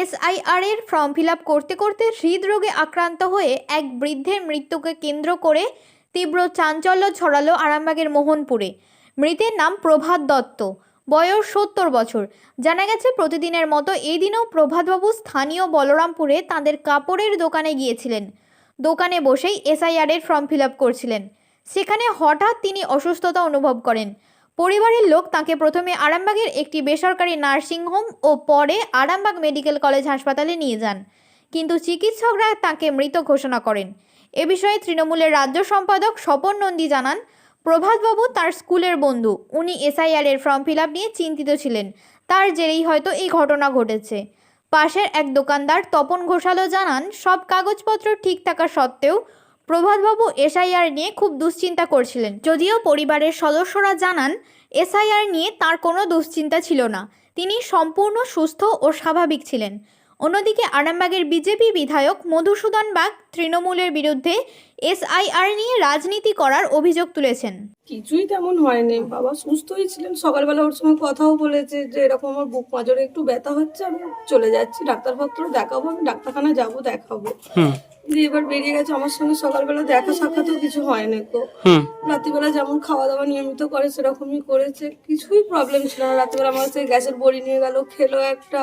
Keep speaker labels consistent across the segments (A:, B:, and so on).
A: SIR এর form fill করতে করতে হৃদরোগে আক্রান্ত হয়ে এক বৃদ্ধের মৃত্যুকে কেন্দ্র করে তীব্র চাঞ্চল্য ছড়ালো আরামবাগের মোহনপুরে। মৃতের নাম প্রভাত দত্ত। বয়স সত্তর বছর। জানা গেছে, প্রতিদিনের মতো এই দিনেও প্রভাতবাবু স্থানীয় বলরামপুরে তাদের কাপড়ের দোকানে গিয়েছিলেন। দোকানে বসেই এসআইআর এর ফর্ম ফিল করছিলেন। সেখানে হঠাৎ তিনি অসুস্থতা অনুভব করেন। পরিবারের লোক তাকে প্রথমে আরামবাগের একটি বেসরকারি নার্সিংহোম ও পরে আরামবাগ মেডিকেল কলেজ হাসপাতালে নিয়ে যান। কিন্তু চিকিৎসকরা তাকে মৃত ঘোষণা করেন। এ বিষয়ে তৃণমূলের রাজ্য সম্পাদক স্বপন নন্দী জানান প্রভাতবাবু তার স্কুলের বন্ধু, উনি এসআইআর এর ফর্ম ফিল নিয়ে চিন্তিত ছিলেন। তার জেরেই হয়তো এই ঘটনা ঘটেছে। পাশের এক দোকানদার তপন ঘোষালও জানান, সব কাগজপত্র ঠিক থাকা সত্ত্বেও প্রভাতবাবু এসআইআর নিয়ে খুব দুশ্চিন্তা করছিলেন। যদিও পরিবারের সদস্যরা জানান এসআইআর নিয়ে তার কোনো দুশ্চিন্তা ছিল না। তিনি সম্পূর্ণ সুস্থ ও স্বাভাবিক ছিলেন। অন্যদিকে আরামবাগের বিজেপি বিধায়ক মধুসূদন বাগ তৃণমূলের বিরুদ্ধে এসআইআর নিয়ে রাজনীতি করার অভিযোগ তুলেছেন।
B: কিছুই তেমন হয়নি। বাবা সুস্থই ছিলেন। সকালবেলা ওর সঙ্গে কথাও বলেছে যে এরকম আমার বুক মাজরে একটু ব্যথা হচ্ছে আমি চলে যাচ্ছি। ডাক্তারপত্র দেখাবো আমি ডাক্তারখানা যাব দেখাবো। দিয়ে এবার বেরিয়ে গেছে আমার সঙ্গে সকালবেলা দেখা সাক্ষাৎও কিছু হয়নি তো রাত্রিবেলা যেমন খাওয়া দাওয়া নিয়মিত করে সেরকমই করেছে। কিছুই প্রবলেম ছিল না। রাত্রিবেলা আমার সেই গ্যাসের বড়ি নিয়ে গেল খেলো একটা।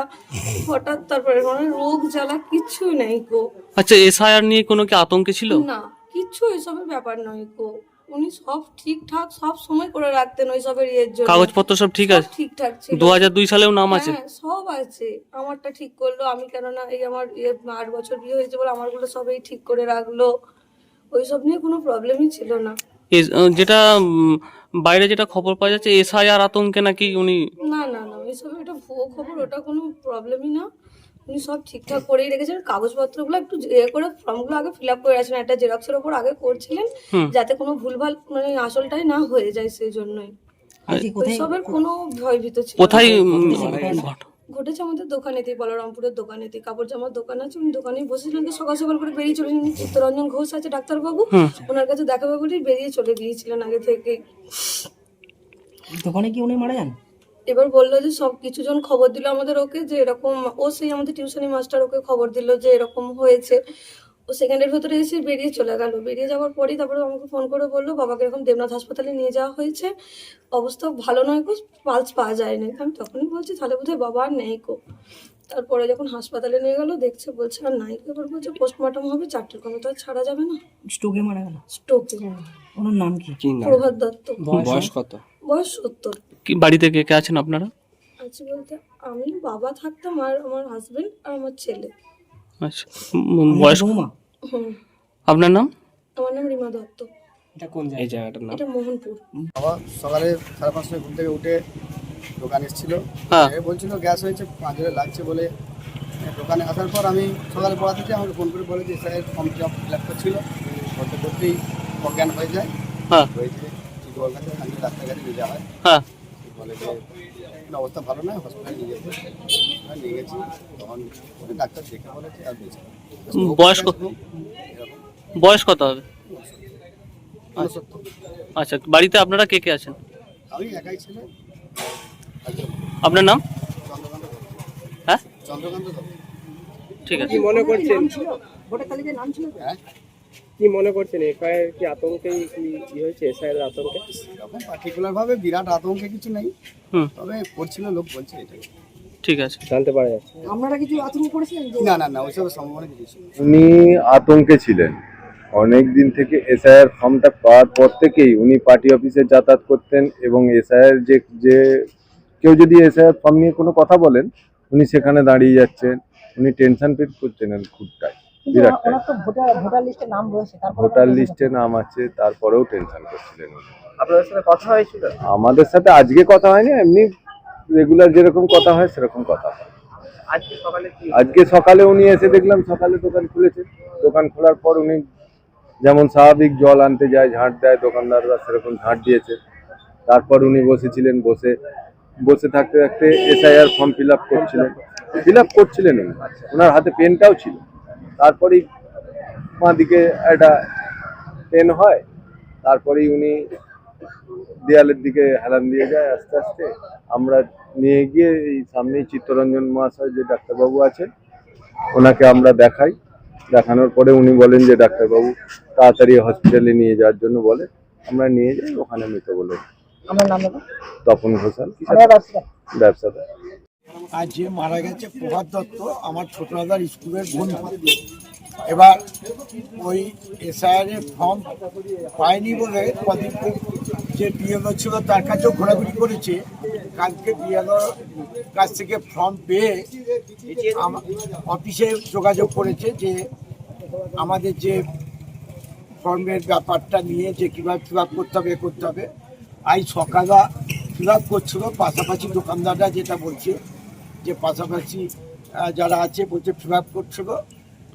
B: হঠাৎ তারপরে মানে রোগ জ্বালা কিচ্ছুই নেই গো।
C: আচ্ছা এসআইআর নিয়ে কোনো কি আতঙ্কে ছিল?
B: না কিচ্ছু এসবের ব্যাপার নয় গো। উনি সব ঠিকঠাক সব সময় করে রাখতেন ওইসবের ইয়ের জন্য।
C: কাগজপত্র সব ঠিক আছে?
B: ঠিকঠাক ছিল।
C: দু হাজার দুই সালেও নাম আছে?
B: হ্যাঁ সব আছে। আমারটা ঠিক করল। আমি কেননা এই আমার ইয়ে আট বছর বিয়ে হয়েছে বলে আমারগুলো সবই ঠিক করে রাখল। ওইসব নিয়ে কোনো প্রবলেমই ছিল না।
C: যেটা বাইরে যেটা খবর পাওয়া যাচ্ছে এসআইআর আতঙ্কে নাকি উনি
B: না না না ওইসব এটা ভুয়ো খবর ওটা কোনো প্রবলেমই না। উনি সব ঠিকঠাক করেই রেখেছেন। কাগজপত্রগুলো একটু ইয়ে করে ফর্মগুলো আগে ফিল আপ করে রাখছেন। একটা জেরক্সের ওপর আগে করছিলেন যাতে কোনো ভুলভাল মানে আসলটাই না হয়ে যায় সেই জন্যই ওইসবের কোনো ভয়ভীত ছিল
C: কোথায়
B: ঘটেছে আমাদের দোকানেতেই বলরামপুরের দোকানেতেই কাপড় জামার দোকান আছে। উনি দোকানেই বসেছিলেন সকাল সকাল করে বেরিয়ে চলে গেলেন। চিত্তরঞ্জন ঘোষ আছে ডাক্তারবাবু। ওনার কাছে দেখাবে বলেই বেরিয়ে চলে গিয়েছিলেন আগে থেকে।
D: দোকানে কি উনি মারা যান?
B: এবার বলল যে সব কিছু জন খবর দিল আমাদের ওকে যে এরকম ও সেই আমাদের টিউশনি মাস্টার ওকে খবর দিল যে এরকম হয়েছে। ও সেকেন্ডের ভেতরে এসে বেরিয়ে চলে গেল। বেরিয়ে যাওয়ার পরেই তারপরে আমাকে ফোন করে বলল বাবাকে এরকম দেবনাথ হাসপাতালে নিয়ে যাওয়া হয়েছে। অবস্থা ভালো নয় কো পালস পাওয়া যায়নি। আমি তখনই বলছি তাহলে বোধহয় বাবা আর নেই কো তারপরে যখন হাসপাতালে নিয়ে গেল দেখছে বলছে আর নাই এবার বলছে পোস্টমর্টম হবে চারটের কমে তো আর ছাড়া যাবে না।
D: স্ট্রোকে মারা গেল?
B: স্ট্রোকে।
D: ওনার নাম কি?
B: প্রভাত দত্ত।
D: বয়স
E: কত?
B: বয়স সত্তর।
C: কি বাড়িতে কে কে আছেন আপনারা?
B: আছে বলতে আমি বাবা থাকতাম আর আমার হাজবেন্ড আর আমার ছেলে।
C: আচ্ছা উম, বয়স
B: হুম।
C: আপনার নাম?
B: আমার নাম রিমা দত্ত।
D: এটা কোন
E: এই জায়গাটার নাম।
B: এটা মোহনপুর।
F: বাবা সকালে সাড়ে পাঁচটায় ঘুম থেকে উঠে দোকানে এসেছিল।
C: হ্যাঁ।
F: এ বলছিল গ্যাস হয়েছে পাঁচজনে লাগছে বলে। দোকানে আসার পর আমি সকালে পড়া থেকে আমাকে ফোন করে বলে যে sir form fill up fill up করছিল। করতে করতেই অজ্ঞান হয়ে যায়।
C: হ্যাঁ।
F: হয়েছে চিকিৎসার কাছে আমি কাছে নিয়ে যাওয়া হয়
C: হ্যাঁ।
F: বলে যে এখন অবস্থা ভালো নয় হসপিটালে নিয়ে যেতে নিয়ে গেছি তখন ডাক্তার দেখে বলেছে আর বেঁচে
C: বয়স কত? বয়স কত হবে। আচ্ছা বাড়িতে আপনারা কে কে আছেন?
F: আমি একাই ছেলে একজন।
C: আপনার নাম? হ্যাঁ?
F: চন্দ্রকান্ত
C: ঠিক আছে।
E: মনে করছেন?
D: ভোটার তালিকায় নাম ছিল
F: হ্যাঁ?
E: কি মনে করছেন? এফআইআর কি আতঙ্কেই কি হয়েছে? এসআইআর আতঙ্কে?
F: এরকম পার্টিকুলার ভাবে বিরাট আতঙ্কে কিছু নেই। তবে করছিল লোক বলছে এটাই
C: ঠিক আছে।
E: জানতে পারা যাচ্ছে।
D: আপনারা কিছু আতঙ্ক করেছিলেন?
F: না না না ওইসবের সম্ভাবনা কিছু ছিল
G: উনি আতঙ্কে ছিলেন। অনেক দিন থেকে এসআইআর ফর্মটা পাওয়ার পর থেকেই উনি পার্টি অফিসে যাতায়াত করতেন এবং এসআইআর যে যে কেউ যদি এসআইআর ফর্ম নিয়ে কোনো কথা বলেন উনি সেখানে দাঁড়িয়ে যাচ্ছেন। উনি টেনশন ফিল করছেন খুবটাই
D: কিন্তু
G: বিরাটটাই
D: ওনার তো ভোটার ভোটার লিস্টে নাম রয়েছে তারপর
G: ভোটার লিস্টে নাম আছে তারপরেও টেনশন করছিলেন
E: আপনাদের সাথে কথা হয়েছিল?
G: আমাদের সাথে আজকে কথা হয়নি এমনি রেগুলার যেরকম কথা হয় সেরকম কথা হয়।
E: আজকে সকালে
G: আজকে সকালে উনি এসে দেখলাম সকালে দোকান খুলেছে। দোকান খোলার পর উনি যেমন স্বাভাবিক জল আনতে যায় ঝাঁট দেয় দোকানদাররা সেরকম ঝাঁট দিয়েছে। তারপর উনি বসেছিলেন বসে বসে থাকতে থাকতে এসআইআর ফর্ম ফিল আপ করছিলেন। ফিল আপ করছিলেন উনি। ওনার হাতে পেনটাও ছিল। তারপরেই বাঁ দিকে একটা পেন হয় তারপরেই উনি দেয়ালের দিকে হেলান দিয়ে যায় আস্তে আস্তে। আমরা নিয়ে গিয়ে এই সামনেই চিত্তরঞ্জন মহাশয় যে ডাক্তারবাবু আছেন ওনাকে আমরা দেখাই। দেখানোর পরে উনি বলেন যে ডাক্তারবাবু তাড়াতাড়ি হসপিটালে নিয়ে যাওয়ার জন্য বলে আমরা নিয়ে যাই ওখানে মৃত বলে।
D: আমার নাম?
G: তপন ঘোষাল ব্যবসাদার
H: আর যে মারা গেছে প্রভাত দত্ত, আমার ছোট দাদার স্কুলের বন্ধু। এবার ওই এসআইআর এর ফর্ম পায়নি বলে কদিন যে বিএলও ছিল তার কাছেও ঘোরাঘুরি করেছে। কালকে বিএলও কাছ থেকে ফর্ম পেয়ে অফিসে যোগাযোগ করেছে যে আমাদের যে ফর্মের ব্যাপারটা নিয়ে যে কীভাবে ফিল করতে হবে করতে হবে। আজ সকালে ফিল করছিল, পাশাপাশি দোকানদাররা যেটা বলছে যে পাশাপাশি যারা আছে, বলছে ফিল আপ করছিল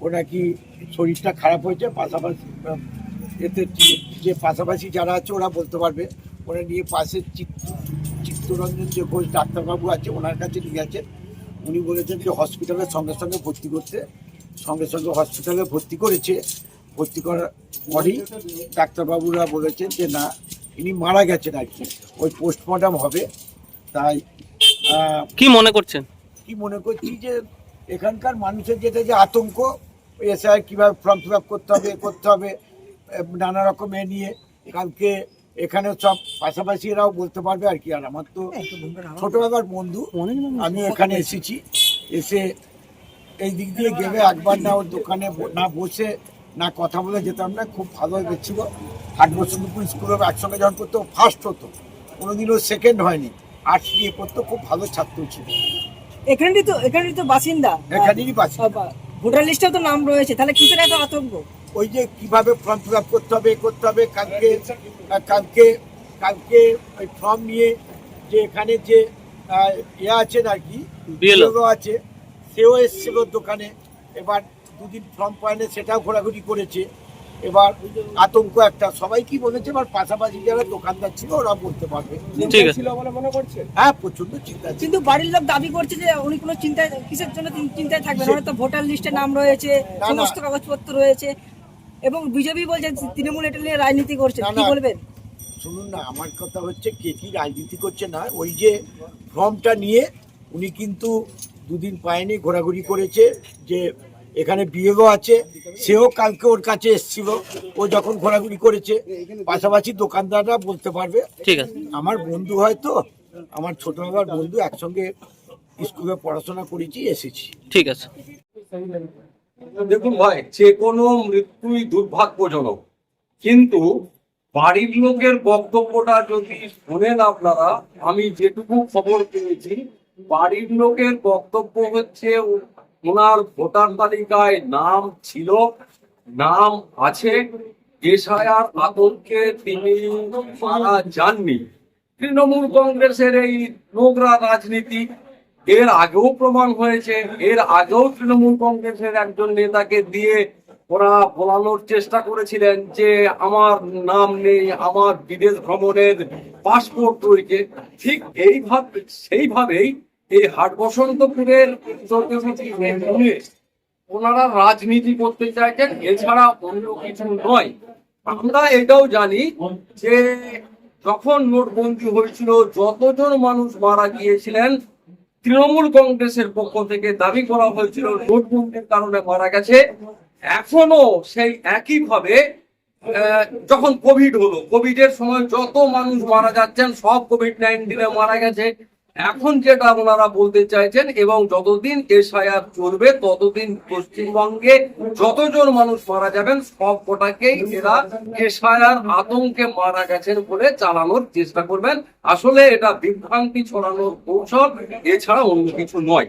H: ও নাকি শরীরটা খারাপ হয়েছে, পাশাপাশি এতে যে- পাশাপাশি যারা আছে, ওরা বলতে পারবে। ওরা নিয়ে পাশে চিত্ত চিত্তরঞ্জন যে ঘোষ ডাক্তারবাবু আছে, ওনার কাছে নিয়ে গেছেন উনি বলেছেন যে হসপিটালের সঙ্গে সঙ্গে ভর্তি করতে, সঙ্গে সঙ্গে হসপিটালে ভর্তি করেছে। ভর্তি করার পরেই ডাক্তারবাবুরা বলেছেন যে, না, ইনি মারা গেছেন আর কি। ওই পোস্টমর্টম হবে। তাই
C: কি মনে করছেন?
H: কি মনে করছি যে এখানকার মানুষের যেটা যে আতঙ্ক এসআই কীভাবে ফর্ম ফিল আপ করতে হবে করতে হবে নানা রকম এ নিয়ে কালকে এখানে সব পাশাপাশি এরাও বলতে পারবে আর কি। আর আমার তো ছোটবেলার বন্ধু আমি এখানে এসেছি এসে এই দিক দিয়ে গেলে একবার না ওর দোকানে না বসে না কথা বলে যেতাম না খুব ভালো হয়েছিল। আট বসন্তপুর স্কুলে একসঙ্গে যখন করতো ফার্স্ট হতো। কোনোদিনও সেকেন্ড হয়নি। আর্টস নিয়ে পড়তো খুব ভালো ছাত্র ছিল।
D: এখানেরই তো এখানেরই তো বাসিন্দা।
H: এখানেরই বাঁচি
D: ভোটার লিস্টেও তো নাম রয়েছে। তাহলে কিসের এত আতঙ্ক?
H: ওই যে কীভাবে ফর্ম ফিল আপ করতে হবে এ করতে হবে কালকে কালকে কালকে ওই ফর্ম নিয়ে যে এখানে যে ইয়ে আছেন আর কি আছে সেও এসেছিল দোকানে। এবার দুদিন ফর্ম পায়নি সেটাও ঘোরাঘুরি করেছে। এবার আতঙ্ক একটা। সবাই কি বলেছে? এবার পাশাপাশি যারা দোকানদার ছিল ওরা বলতে পারবে।
C: ঠিক আছে।
E: ছিল বলে মনে করছেন
H: হ্যাঁ প্রচণ্ড চিন্তা
D: কিন্তু বাড়ির লোক দাবি করছে যে উনি কোনো চিন্তায় কিসের জন্য চিন্তায় থাকবেন? হয়তো ভোটার লিস্টে নাম রয়েছে সমস্ত কাগজপত্র রয়েছে। এবং বিজেপি বলছে তৃণমূল এটা নিয়ে রাজনীতি করছে।
H: না,
D: কি বলবেন?
H: শুনুন না আমার কথা হচ্ছে কে কি রাজনীতি করছে না ওই যে ফর্মটা নিয়ে উনি কিন্তু দুদিন পায়নি ঘোরাঘুরি করেছে যে এখানে বিয়েও আছে সেও কালকে ওর কাছে এসেছিল ও যখন ঘোরাঘুরি করেছে পাশাপাশি দোকানদাররা বলতে পারবে।
C: ঠিক আছে।
H: আমার বন্ধু হয়তো আমার ছোটবেলার বন্ধু একসঙ্গে স্কুলে পড়াশোনা করেছি এসেছি।
C: ঠিক আছে।
I: দেখুন ভাই যে কোনো মৃত্যুই দুর্ভাগ্যজনক। কিন্তু বাড়ির লোকের বক্তব্যটা যদি শোনেন আপনারা আমি যেটুকু খবর পেয়েছি বাড়ির লোকের বক্তব্য হচ্ছে ও- ওনার ভোটার তালিকায় নাম ছিল, নাম আছে। এশায়ার আতঙ্কে তিনি মারা যাননি। তৃণমূল কংগ্রেসের এই নোংরা রাজনীতি এর আগেও প্রমাণ হয়েছে। এর আগেও তৃণমূল কংগ্রেসের একজন নেতাকে দিয়ে ওরা বলানোর চেষ্টা করেছিলেন যে, আমার নাম নেই, আমার বিদেশ ভ্রমণের পাসপোর্ট রয়েছে। ঠিক এইভাবে, সেইভাবেই এই হাট বসন্তপুরের ওনারা রাজনীতি করতে চাইছেন, এছাড়া অন্য কিছু নয়। আমরা এটাও জানি যে যখন নোটবন্দি হয়েছিল, যতজন মানুষ মারা গিয়েছিলেন, তৃণমূল কংগ্রেসের পক্ষ থেকে দাবি করা হয়েছিল, নোটবন্দির কারণে মারা গেছে। এখনও সেই একইভাবে যখন কোভিড হলো কোভিড এর সময় যত মানুষ মারা যাচ্ছেন, সব কোভিড নাইন্টিনে মারা গেছে। এখন যেটা ওনারা বলতে চাইছেন, এবং যতদিন এসআইআর চলবে, ততদিন পশ্চিমবঙ্গে যতজন মানুষ মারা যাবেন, সব কটাকেই এরা এসআইআর আতঙ্কে মারা গেছেন বলে চালানোর চেষ্টা করবেন। আসলে এটা বিভ্রান্তি ছড়ানোর কৌশল, এছাড়া অন্য কিছু নয়।